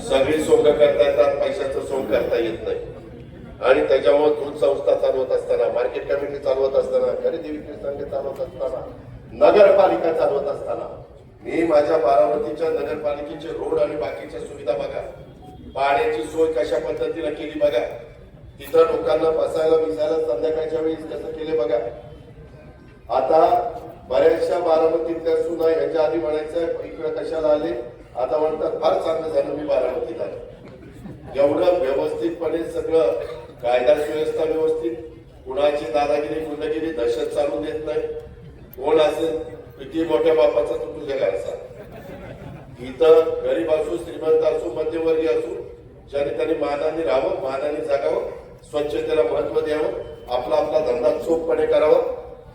सगळी सोंग करता येतात पैशाचं सोंग करता येत नाही. आणि त्याच्यामुळे दूध संस्था चालवत असताना मार्केट कमिटी चालवत असताना खरेदी विक्री संघ चालवत असताना नगरपालिका चालवत असताना मी माझ्या बारामतीच्या नगरपालिकेचे रोड आणि बाकीच्या सुविधा बघा. पाण्याची सोय कशा पद्धतीने केली बघा. तिथं लोकांना बसायला विसायला संध्याकाळच्या वेळी कसं केले बघा. आता बऱ्याचशा बारामतीतल्या सुना याच्या आधी म्हणायचं इकडे कशाला आले? आता म्हणतात फार चांगलं झालं मी बारामतीत आलो. एवढं व्यवस्थितपणे सगळं कायदा सुव्यवस्था व्यवस्थित कुणाची दादागिरी गुंडगिरी दहशत चालू देत नाही. कोण असेल किती मोठ्या बापाचा तू तुझ्या घरचा इथं गरीब असू श्रीमंत असू मध्यवर्गीय असू ज्याने त्यांनी मानाने राहावं मानाने जागावं स्वच्छतेला महत्त्व द्यावं आपला आपला धंदा चोखपणे करावा.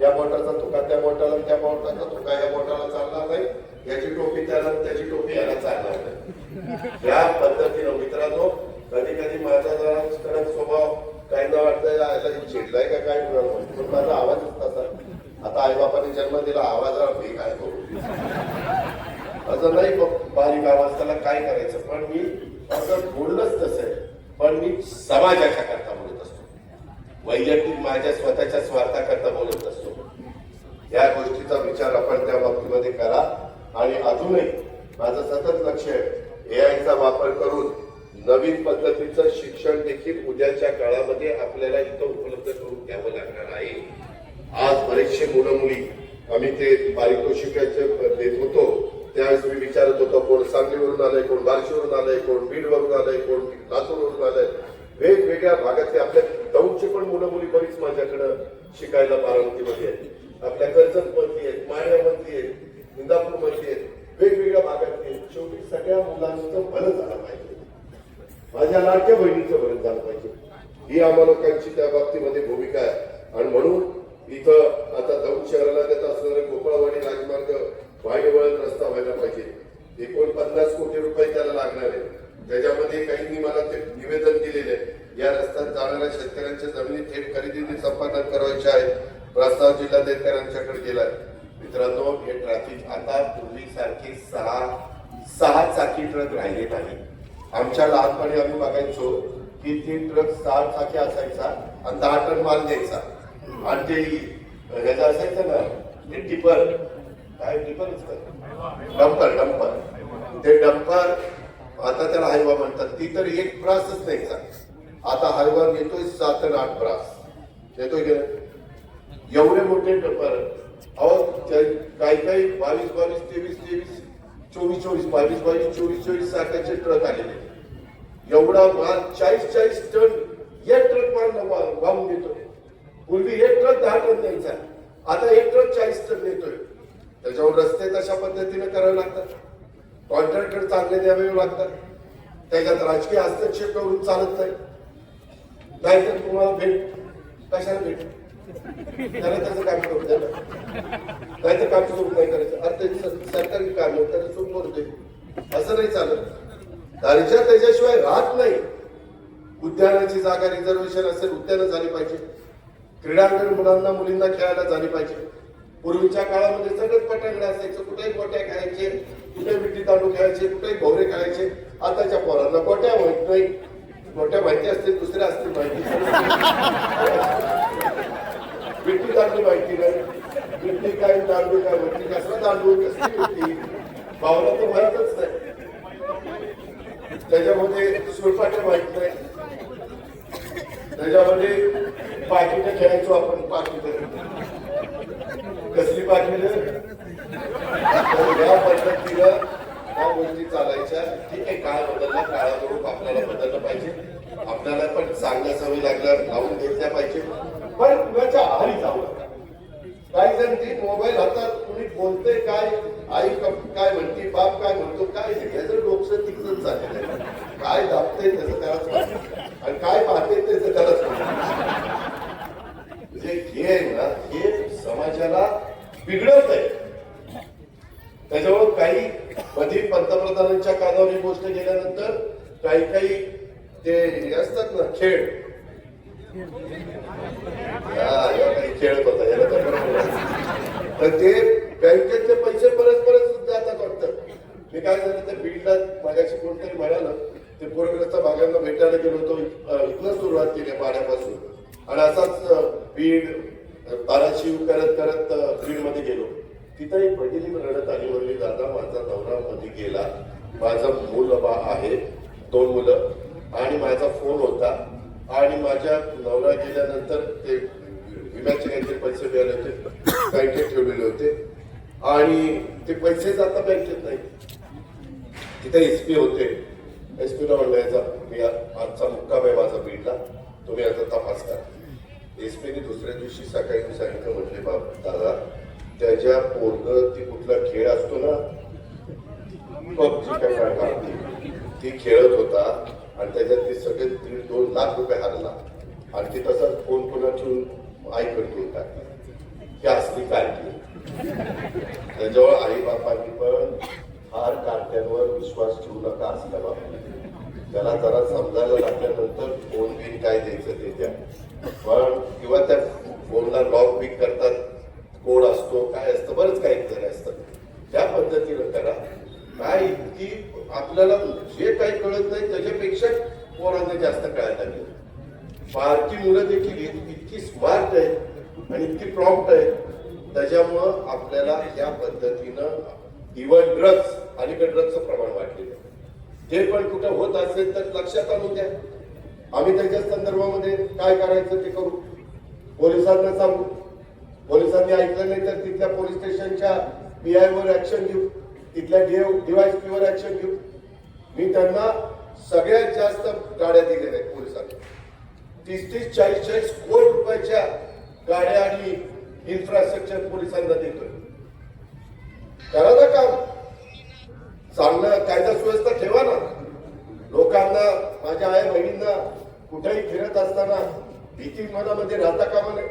या बोटाचा तुका त्या बोटाला त्या बोटाचा तुका या बोटाला चालणार नाही. याची टोपी त्याला त्याची टोपी याला चालणार नाही या पद्धतीनं मित्रांनो कधी कधी माझा जरा कडक स्वभाव काही न वाटतं चिडलाय का काय पण माझा आवाज तसा आता आईबापाने जन्म दिला आवाजाला मी काय करू असं नाही बघ, बारीक आवाज त्याला काय करायचं? पण मी असं बोललंच तसं. आहे पण मी समाजाच्या करता बोलत असतो. वैयक्तिक माझ्या स्वतःच्या स्वार्थाकरता बोलत असतो. या गोष्टीचा विचार आपण त्या बाबतीमध्ये करा. आणि अजूनही माझं सतत लक्ष आहे एआयचा वापर करून नवीन पद्धतीचं शिक्षण देखील उद्याच्या काळामध्ये आपल्याला इथं उपलब्ध करून द्यावं लागणार आहे. आज बरेचसे मुलं मुली आम्ही ते पारितोषिकाचे देत होतो त्यावेळेस मी विचारत होतो कोण सांगलीवरून आलंय कोण बार्शीवरून आलंय कोण बीडवरून आलंय कोण लातूरवरून आलंय. वेगवेगळ्या भागातले आपल्या दौडचे पण मुलं मुली बरीच माझ्याकडं शिकायला बारामतीमध्ये आहेत. आपल्या कर्जतमधली आहेत माळ्यामध्ये आहेत इंदापूरमध्ये आहेत वेगवेगळ्या भागातले शेवटी सगळ्या मुलांचं भलं झालं पाहिजे. माझ्या लाडक्या बहिणीचं भलं झालं पाहिजे. ही आम्हा लोकांची त्या बाबतीमध्ये भूमिका आहे. आणि म्हणून इथं आता दौंड शहराला देत असणारे गोपाळवाडी राजमार्ग वाईवळण रस्ता व्हायला पाहिजे. एकोणपन्नास कोटी रुपये त्याला लागणार आहे. त्याच्यामध्ये काहींनी मला ते निवेदन दिलेले आहे. या रस्त्यात जाणाऱ्या शेतकऱ्यांच्या जमिनी थेट खरेदीने संपादन करायचे आहे प्रस्ताव जिल्हाधिकाऱ्यांच्याकडे गेलाय. मित्रांनो हे ट्रॅफिक आता पूर्वीसारखे सहा सहा चाकी ट्रक राहिले नाही आमच्या लहानपणी आम्ही बघायचो की ती ट्रक सहा चाकी असायचा आणि दहा टन माल द्यायचा. आणि ते ह्याचं असायचं ना ते टिपर. काय टिपर डंपर डंपर. ते डंपर आता त्याला हायवा म्हणतात. ती तर एक ब्रासच न्यायचा आता हायवा येतोय सात आणि आठ ब्रास. येतोय की? एवढे मोठे डंपर अहो त्या- काही काही बावीस बावीस तेवीस तेवीस चोवीस चोवीस बावीस बावीस चोवीस चोवीस साठाचे ट्रक आलेले एवढा माल चाळीस चाळीस टन हे ट्रक माल वाहून देतो पूर्वी हे ट्रक दहा टन द्यायचा. आता एक ट्रक चाळीस टन देतोय त्याच्यावर रस्ते तशा पद्धतीने करावे लागतात. कॉन्ट्रॅक्टर चांगले द्यावे लागतात. त्याच्यात राजकीय हस्तक्षेप करून चालत नाही. नाहीतर तुम्हाला भेट कशाला भेट? त्याला काम करू द्या ना. नाहीतर काम सुरू नाही करायचं? अरे सरकारी काम आहे त्याला सुरू करू दे असं नाही चालत. दर्जा त्याच्याशिवाय राहत नाही. उद्यानाची जागा रिझर्वेशन असेल उद्यानं झाली पाहिजे. क्रीडांगण मुलांना मुलींना खेळायला झाली पाहिजे. पूर्वीच्या काळामध्ये सगळंच पटांगडे असायचं. कुठेही गोट्या खेळायचे कुठे विटी दांडू खेळायचे कुठेही भोवरे खेळायचे. आताच्या पोरांना गोट्या माहीत नाही. गोट्या माहिती असते दुसऱ्या असतील माहिती. विट्टी दांडू माहिती नाही. विट्टी काय तांदूळ काय होती कसला दांडू कसली होती भावना तर माहितच नाही. त्याच्यामध्ये सुरपाट माहीत नाही. त्याच्यामध्ये पाकिट खेळायचो आपण पाकिट. कसली पाकिट? या पद्धतीनं त्या गोष्टी चालायच्या. ठीक आहे काळ बदलला काळानुरूप आपल्याला बदललं पाहिजे. आपल्याला पण चांगल्या सवयी लागल्या लावून घेतल्या पाहिजे. पण कुणाच्या आहारी जाऊ काही जण ती मोबाईल हातात कुणी बोलते काय आई काय म्हणते बाप काय म्हणतो काय याचं डोकं तिकडच झालेलं आहे काय दाबते त्याचं त्यालाच माहिती. आणि काय पाहते त्याचं त्यालाच माहिती. म्हणजे हे ना हे समाजाला बिघडवत आहे. त्याच्यामुळे काही कधी पंतप्रधानांच्या कानावर ही गोष्ट गेल्यानंतर काही काही ते असतात ना खेळ. या काही खेळत होता याला तर तर ते बँकेतले पैसे परत परत जातात वाटतं मी काय झालं ते बीडला माझ्याशी कोणतरी म्हणालं ते पूरग्रस्त भागांना भेटायला गेलो होतो इथनं सुरुवात केली पाण्यापासून. आणि असाच बीड ताराशिव करत करत बीडमध्ये गेलो. तिथं एक पहिली रडत आली म्हणली दादा माझा नवरा मध्ये गेला. माझं मूल बा आहे दोन मुलं. आणि माझा फोन होता. आणि माझ्या नवरा गेल्यानंतर ते विम्याचे काहीतरी पैसे मिळाले होते. बँकेत ठेवलेले होते. आणि ते पैसेच आता बँकेत नाही. तिथे एस पी होते. एस पीला म्हणलं याचा मी आजचा मुक्काम आहे माझा बीडला. तुम्ही आता तपास करा. एस पीने दुसऱ्या दिवशी सकाळी सांगितलं म्हटले बाप दादा त्याच्या पोरग ती कुठला खेळ असतो ना? पबजी काय ती खेळत होता. लाख रुपये हरला आणि ते तसाच फोन कोणाचून आईकडे घेऊन टाकली ही असली काय त्याजवळ आई बापांनी पण फार कारट्यांवर विश्वास ठेवू नका असल्या बाबा त्याला जरा समजायला लागल्यानंतर फोन बिन काय द्यायचं ते द्या. पण किंवा त्या फोनला लॉक बिक करतात. कोड असतो काय असतं बरंच काही जण असतं. त्या पद्धतीनं करा. काय इतकी आपल्याला जे काही कळत नाही त्याच्यापेक्षा पोरांना जास्त कळायला लागेल. बारकी मुलं देखील इतकी स्मार्ट आहेत आणि इतकी प्रॉम्प्ट आहेत. त्याच्यामुळं आपल्याला या पद्धतीनं इव्हन ड्रग्स अलीकडे ड्रग्सचं प्रमाण वाढलेलं आहे. ते पण कुठं होत असेल तर लक्षात आणू द्या. आम्ही त्याच्या संदर्भामध्ये काय करायचं ते करू. पोलिसांना सांगू. पोलिसांनी ऐकलं नाही तर तिथल्या पोलीस स्टेशनच्या पीआय वर ऍक्शन घेऊ. तिथल्या डिवायस पी वर ऍक्शन घेऊ. मी त्यांना सगळ्यात जास्त गाड्या दिलेल्या आहेत पोलिसांनी. तीस तीस चाळीस चाळीस कोटी रुपयाच्या गाड्या आणि इन्फ्रास्ट्रक्चर पोलिसांना देतोय. करा ना काम. चांगलं कायदा सुव्यवस्था ठेवा ना. लोकांना माझ्या आई बहिणींना कुठेही फिरत असताना भीती मनामध्ये राहता कामा नये.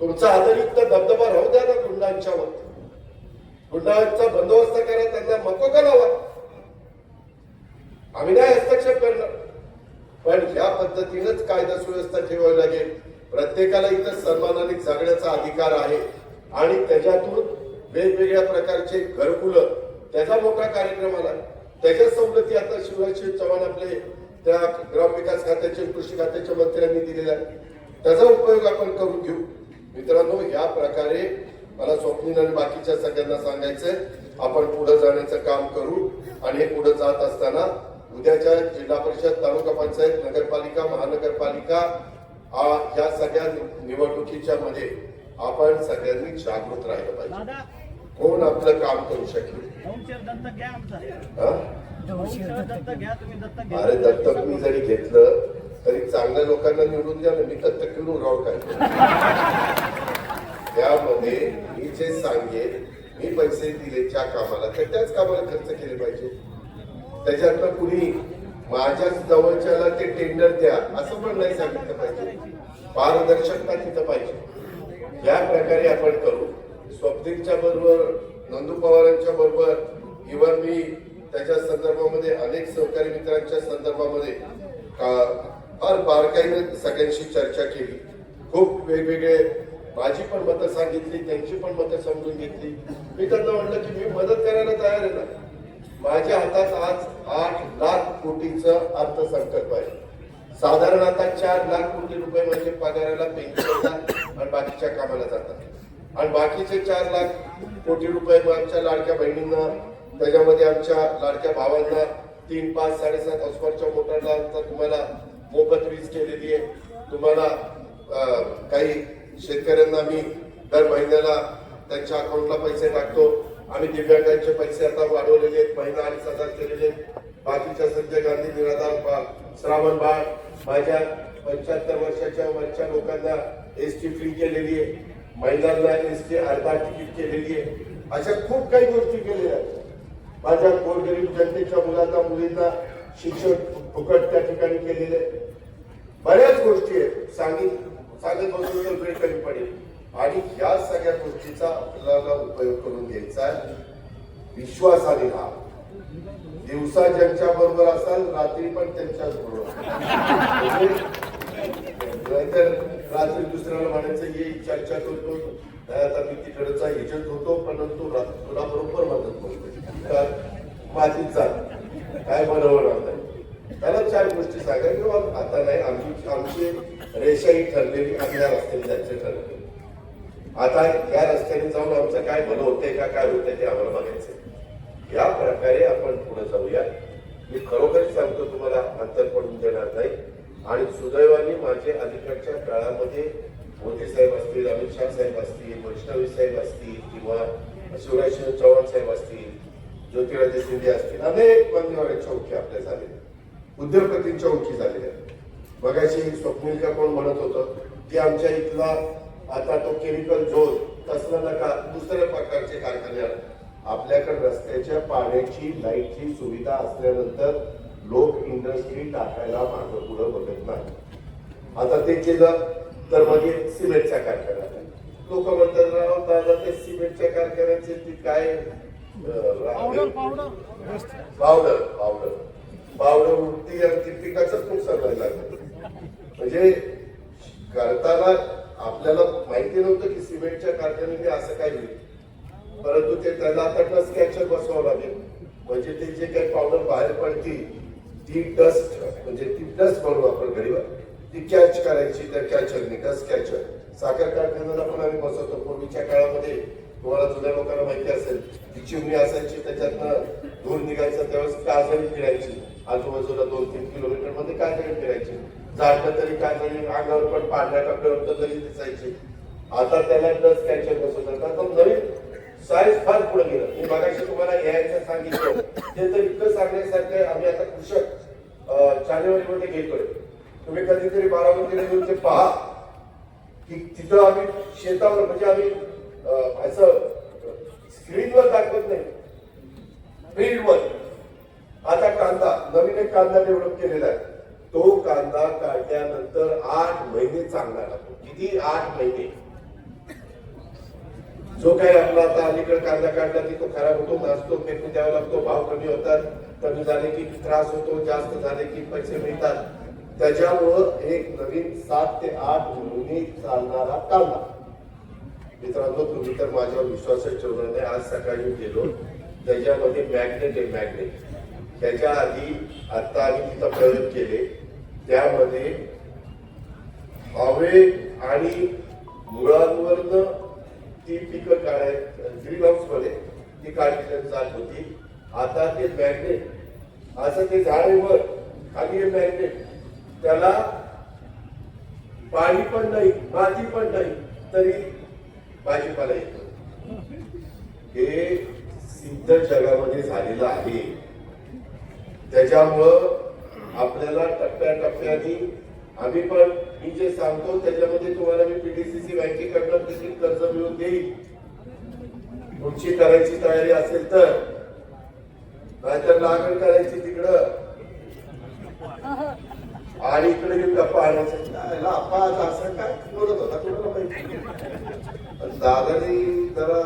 तुमचा आदरयुक्त दबदबा राहू द्या ना गुंडांच्यावर गुंडांचा बंदोबस्त करा त्यांना मको का लावा? आम्ही नाही हस्तक्षेप करणार. पण या पद्धतीनंच कायदा सुव्यवस्था ठेवावी लागेल. प्रत्येकाला इथं सन्मानाने जगण्याचा अधिकार आहे. आणि त्याच्यातून वेगवेगळ्या प्रकारचे घरकुलं त्याचा मोठा कार्यक्रम आला. त्याच्या सवलती आता शिवराज चव्हाण आपले त्या ग्रामविकास खात्याचे कृषी खात्याच्या मंत्र्यांनी दिलेल्या आहेत. त्याचा उपयोग आपण करून घेऊ. मित्रांनो या प्रकारे मला स्वप्नील आणि बाकीच्या सगळ्यांना सांगायचंय आपण पुढे जाण्याचं काम करू. आणि हे पुढे जात असताना उद्याच्या जिल्हा परिषद तालुका पंचायत नगरपालिका महानगरपालिका या सगळ्या निवडणुकीच्या मध्ये आपण सगळ्यांनी जागृत राहिलं पाहिजे. कोण आपलं काम करू शकेल? हा? अरे दत्तक मी जरी घेतलं तरी चांगल्या लोकांना निवडून द्या ना मी दत्तक घेऊन राहू काय त्यामध्ये मी जे सांगेन मी पैसे दिले ज्या कामाला तर त्याच कामाला खर्च केले पाहिजे. त्याच्यातलं कुणी माझ्या जवळच्याला ते टेंडर द्या असं पण नाही सांगितलं पाहिजे. पारदर्शकता तिथं पाहिजे. या प्रकारे आपण करू. स्वप्नीलच्या बरोबर नंदू पवारांच्या बरोबर इव्हन मी त्याच्या संदर्भामध्ये अनेक सहकारी मित्रांच्या संदर्भामध्ये फार बारकाईनं सगळ्यांशी चर्चा केली. खूप वेगवेगळे माझी पण मतं सांगितली त्यांची पण मतं समजून घेतली. मी त्यांना म्हटलं की मी मदत करायला तयार आहे ना. माझ्या हातात आज आठ लाख कोटीचं अर्थसंकल्प आहे. साधारण आता चार लाख कोटी रुपये म्हणजे पगाराला पेन्शनला आणि बाकीच्या कामाला जातात. आणि बाकीचे चार लाख कोटी रुपये मग आमच्या लाडक्या बहिणींना त्याच्यामध्ये आमच्या लाडक्या भावांना तीन पाच साडेसात हॉस्पॉटच्या मोटरला तर तुम्हाला मोफत वीज केलेली आहे. तुम्हाला काही शेतकऱ्यांना मी दर महिन्याला त्यांच्या अकाउंटला पैसे टाकतो. आम्ही दिव्यांगांचे पैसे आता वाढवलेले आहेत. महिना आणि सदा केलेले आहेत. बाकीच्या संजय गांधी निराधार बा- श्रावण बाळ माझ्या पंच्याहत्तर वर्षाच्या वरच्या लोकांना एस टी फ्री केलेली आहे. महिलांना एस टी अर्धा तिकीट केलेली आहे. अशा खूप काही गोष्टी केलेल्या आहेत. माझ्या गोरगरीब जनतेच्या मुलांना मुलींना शिक्षण फुकट त्या ठिकाणी केलेले आहे. बऱ्याच गोष्टी आहेत. सांगित सांगत बसून तर वेळ कमी पडेल. आणि या सगळ्या गोष्टीचा आपल्याला उपयोग करून घ्यायचा आहे. विश्वासाने राहा दिवसा ज्यांच्या बरोबर असाल रात्री पण त्यांच्याच बरोबर. नाहीतर रात्री दुसऱ्याला म्हणायचं ये चर्चा करतो नाही आता मी तिकडचा एजंट होतो परंतु तुला बरोबर मदत करतो तर मातीत चाल काय बनवणार नाही त्याला चार गोष्टी सांगा किंवा आता नाही आमची आमची रेषाही ठरलेली आपल्या रस्त्याने जायचं ठरले आता या रस्त्याने जाऊन आमचं काय भलं होतंय का काय होतंय ते आम्हाला बघायचं या प्रकारे आपण पुढे जाऊया मी खरोखर सांगतो तुम्हाला अंतर पडून देणार नाही. आणि सुदैवाने माझे अलीकडच्या काळामध्ये मोदी साहेब असतील अमित शाह साहेब असतील वैष्णवी साहेब असतील किंवा शिवराजसिंह चव्हाण साहेब असतील ज्योतिराजे शिंदे असतील अनेक मान्यवरांच्या ओळखी आपल्या झालेल्या उद्योगपतींच्या ओळखी झालेल्या मगाशी स्वप्नील का कोण म्हणत होतं की आमच्या इथला आता तो केमिकल झोन तसला नका दुसऱ्या प्रकारचे कारखाने. आपल्याकडे रस्त्याच्या पाण्याची लाईटची सुविधा असल्यानंतर लोक इंडस्ट्री टाकायला मागं पुढं बघत नाही आता ते केलं तर मग सिमेंटच्या कारखान्यात लोक म्हणतात राव दादा ते सिमेंटच्या कारखान्याचे ती काय? अं, रा- पावडर पावडर पावडर उठती आणि ती पिकाचंच नुकसान व्हायला लागलं. म्हणजे करताना आपल्याला माहिती नव्हतं की सिमेंटच्या कारखान्याने असं काय होईल परंतु ते त्याला आता स्कॅचर बसवावं लागेल. म्हणजे ते जे काही पावडर बाहेर पडती ती डस्ट म्हणजे ती डस्ट म्हणू आपण घरी ती कॅच करायची त्या कॅचरने डस्ट कॅचर. साखर कारखान्याला पण आम्ही बसवतो. पूर्वीच्या काळामध्ये तुम्हाला जुन्या लोकांना माहिती असेल ती चिमणी असायची त्याच्यातनं धूर निघायचं त्यावेळेस काजळी फिरायची आजूबाजूला दोन तीन किलोमीटरमध्ये काजळी फिरायची झाडलं तरी काजळी अंगावर पण पांढऱ्या कपड्यावर तरी दिसायची. आता त्याला डस्ट कॅन्सर बसवतात. आता नवीन सायन्स फार पुढे गेलं. मी मगाशी तुम्हाला यायचं सांगितलं. ते तर इतकं सांगण्यासारखं आम्ही आता कृषक जानेवारी मध्ये घेतोय. तुम्ही कधीतरी बारामतीला येऊन ते पहा. की तिथं आम्ही शेतावर म्हणजे आम्ही असं स्क्रीनवर दाखवत नाही. फील्डवर आता कांदा नवीन एक कांदा डेव्हलप केलेला आहे. तो कांदा काढल्यानंतर आठ महिने चांगला लागतो. किती? आठ महिने. जो काही आपला आता अलीकडे कांदा काढला की तो खराब होतो नाचतो फेकून द्यावा लागतो भाव कमी होतात कमी झाले की त्रास होतो जास्त झाले की पैसे मिळतात. त्याच्यामुळं एक नवीन सात ते आठ महिने चालणारा कांदा. मित्रांनो तुम्ही तर माझ्यावर विश्वासच ठेवणार नाही. आज सकाळी गेलो. त्याच्यामध्ये मॅग्नेट आहे मॅग्नेट. त्याच्या आधी आता आम्ही तिथं प्रयोग केले. त्यामध्ये हवे आणि मुळांवरनं ती पिकं काढाय ग्रीन हाऊसमध्ये ती काढली जात होती. आता ते मॅग्नेट असं ते झाडेवर वर खाली मॅग्नेट त्याला पाणी पण नाही माती पण नाही तरी भाजीपाला येतो. हे सिद्ध जगामध्ये झालेलं आहे. त्याच्यामुळं आपल्याला टप्प्याटप्प्याने आम्ही पण मी जे सांगतो त्याच्यामध्ये तुम्हाला मी पीडीसीसी बँकेकडनं देखील कर्ज मिळवून देईल. तुमची करायची तयारी असेल तर नाहीतर लागण करायची तिकडं. आणि इकडे येऊन गप्पा आणायचं त्याला अप्पा असं काय? बोलत होता माहिती? पण दादानी जरा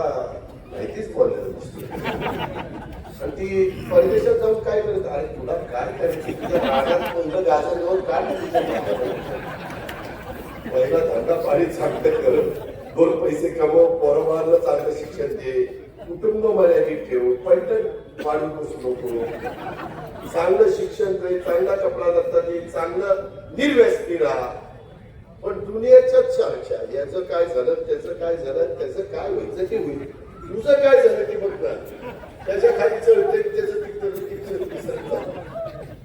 माहितीच बोलले आणि ती परदेशात जाऊन काय करत? अरे तुला काय करायचं? तुझ्या गाजर घेऊन काय पहिला धंदा पाणी चांगलं कर. दोन पैसे कमव पोरबाळाला चांगलं शिक्षण दे. कुटुंब मर्यादित ठेव. पैठण पाणी बसू नको. चांगलं शिक्षण दे चांगला कपडा दत्ता दे चांगलं निर्व्यसनी राहा. पण दुनियाच्याच चर्चा याचं काय झालं त्याचं काय झालं त्याचं काय व्हायचं ते होईल. तुझं काय झालं ते बघ त्याच्याखाली चढते त्याचं तिकडं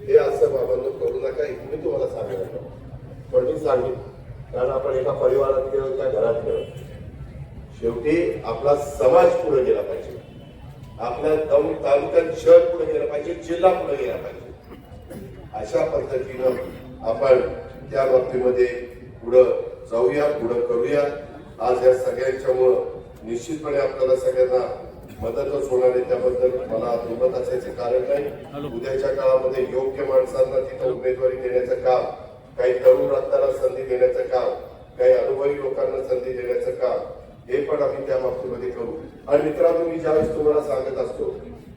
हे असं बाबांना करू नका हे मी तुम्हाला सांगणार पण मी सांगेन. कारण आपण एका परिवारात गेलो त्या घरात गेलो. शेवटी आपला समाज पुढे गेला पाहिजे. आपल्या दौंड तालुक्यात शहर पुढे गेला पाहिजे जिल्हा पुढे गेला पाहिजे. अशा पद्धतीनं आपण त्या बाबतीमध्ये पुढं जाऊया पुढं करूया. आज या सगळ्यांच्यामुळं निश्चितपणे आपल्याला सगळ्यांना मदतच होणार आहे. त्याबद्दल मला दुमत असायचे कारण नाही. उद्याच्या काळामध्ये योग्य माणसांना तिथं उमेदवारी देण्याचं काम काही तरुण रत्नाला संधी देण्याचं काम काही अनुभवी लोकांना संधी देण्याचं काम हे पण आम्ही त्या बाबतीमध्ये करू. आणि मित्रांनो मी ज्यावेळेस तुम्हाला सांगत असतो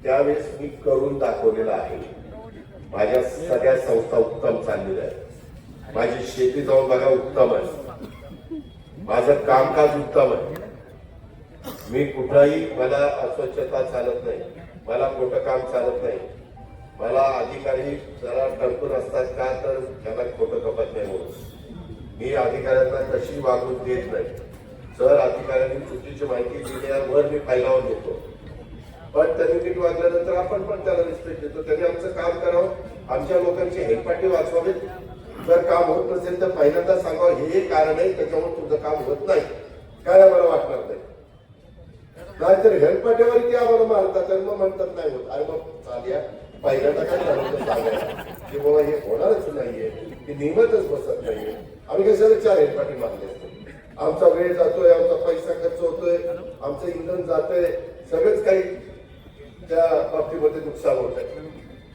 त्यावेळेस मी करून दाखवलेलं आहे. माझ्या सगळ्या संस्था उत्तम चाललेल्या आहेत. माझी शेती जाऊन बघा उत्तम आहे. माझं कामकाज उत्तम आहे. मी कुठलाही मला अस्वच्छता चालत नाही. मला खोटं काम चालत नाही. मला अधिकारी जरा टणकून असतात का तर त्यांना खोटं कपात नाही म्हणून. मी अधिकाऱ्यांना कशी वागणूक देत नाही. जर अधिकाऱ्यांनी चुकीची माहिती दिल्यावर मी फायलावर देतो पण त्यांनी नीट वागल्यानंतर आपण पण त्याला रिस्पेक्ट देतो. त्यांनी आमचं काम करावं. आमच्या लोकांची हेलपाटी वाचवावीत. जर काम होत नसेल तर पहिल्यांदा सांगावं. हे एक कारण आहे. त्याच्यामुळे तुझं काम होत नाही. काय मला वाटणार नाही? नाहीतर हेलपाट्यावरती आम्हाला मारतात आणि मग म्हणतात नाही होत. अरे मग चालया पहिल्यांदा काय झालं की बाबा हे होणारच नाहीये. ते नियमतच बसत नाहीये. आम्ही कशाला चार हेलपाटी मारले असते? आमचा वेळ जातोय आमचा पैसा खर्च होतोय आमचं इंधन जातंय. सगळंच काही त्या बाबतीमध्ये नुकसान होत आहे.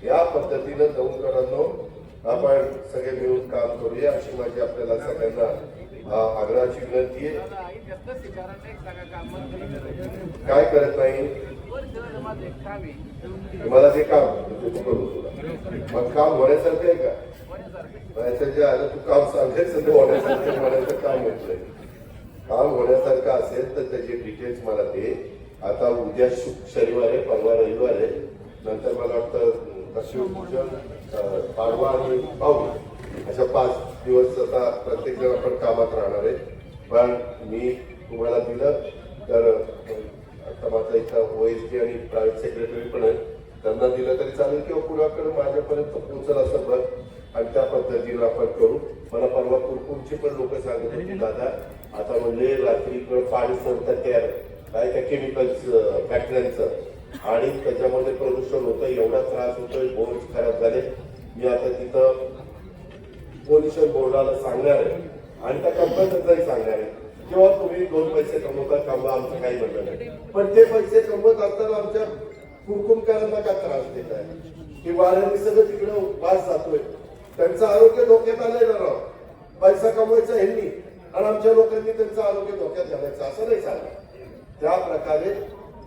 या पद्धतीनं दौंडकरांनो आपण सगळे मिळून काम करूया. अशी माझी आपल्याला सगळ्यांना आग्रहाची विनंती आहे. काय करत नाही? मला ते काम करू तुला मग काम होण्यासारखं आहे का? म्हणायचं जे आलं तू काम सांगायचं ते होण्यासारखं म्हणायचं काम म्हटलंय काम होण्यासारखं असेल तर त्याचे डिटेल्स मला दे. आता उद्या शु- शनिवार आहे परवा रविवार आहे. नंतर मला वाटतं कशी अं, पाडवा आणि भाऊबीज अशा पाच दिवस आता प्रत्येक जण आपण कामात राहणार आहे. पण मी तुम्हाला दिलं तर आता माझा इथं ओएसडी आणि प्रायव्हेट सेक्रेटरी पण आहे त्यांना दिलं तरी चालेल किंवा कुणाकडे माझ्यापर्यंत पोहोचल असं बघ. आणि त्या पद्धतीनं आपण करू. मला परवा कुरकुरची पण लोक सांगत होती दादा आता म्हणजे रात्री पाणी सोडतात तयार काय त्या केमिकल्स फॅक्टऱ्यांचं आणि त्याच्यामध्ये प्रदूषण होतं एवढा त्रास होतोय बोर्ड खराब झाले मी आता तिथं पोल्युशन बोर्डाला सांगणार आहे आणि त्या कंपन्यांचाही सांगणार आहे. किंवा तुम्ही दोन पैसे कमवता कमवा आमचं काही म्हणणं नाही. पण ते पैसे कमवत असताना आमच्या कुरकुमकारांना का त्रास देत आहे? की वाऱ्याने सगळं तिकडे वास जातोय. त्यांचं आरोग्य धोक्यात आलंय ना राव. पैसा कमवायचा ह्यांनी. आणि आमच्या लोकांनी त्यांचं आरोग्य धोक्यात घालायचं असं नाही सांगा त्या प्रकारे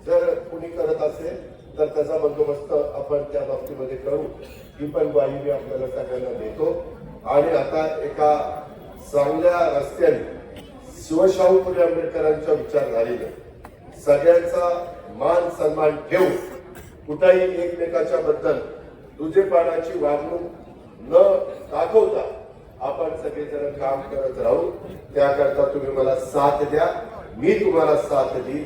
जर कुणी करत असेल तर त्याचा बंदोबस्त आपण त्या बाबतीमध्ये करू. ही पण ग्वाही मी आपल्याला सगळ्यांना देतो. आणि आता एका चांगल्या रस्त्याने शिवशाहू फुले आंबेडकरांचा विचार सगळ्यांचा मान सन्मान ठेवून कुठेही एकमेकाच्या बद्दल दुजेपणाची वागणूक न दाखवता आपण सगळेजण काम करत राहू. त्याकरता तुम्ही मला साथ द्या. मी तुम्हाला साथ देईन.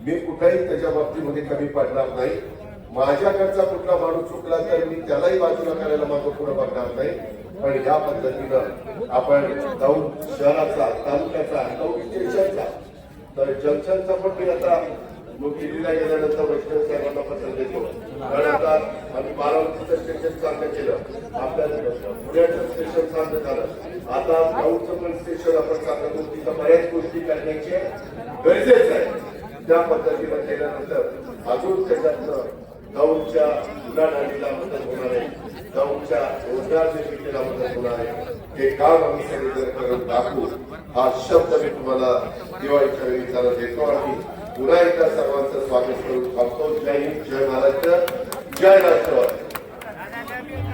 मी कुठेही त्याच्या बाबतीमध्ये कमी पडणार नाही. माझ्याकडचा कुठला माणूस चुकला तर मी त्यालाही बाजूला करायला मागं पुढे बघणार नाही. पण या पद्धतीनं आपण जाऊन शहराचा तालुक्याचा देशाचा तर जंक्शनचा पण मी आता दिल्लीला गेल्यानंतर वैष्णव साहेबांना पत्र देतो. कारण आता आम्ही बारामतीचं स्टेशन चांगलं केलं. आपल्या पुण्याचं स्टेशन चांगलं झालं. आता गाऊचं पण स्टेशन आपण चांगलं करू तिथं बऱ्याच गोष्टी करण्याचे गरजेचं आहे. त्या पद्धतीनं केल्यानंतर अजून त्याच्यातनं गाऊच्या उलाढालीला मदत होणार आहे. गाऊच्या रोजगार निर्मितीला मदत होणार आहे हे काम आम्ही सगळेजण करून दाखवू हा शब्द मी तुम्हाला दिवाळीच्या निमित्तानं देतो आणि पुन्हा एकदा सर्वांचं स्वागत करून थांबतो. जय हिंद जय महाराष्ट्र जय राष्ट्रवादी.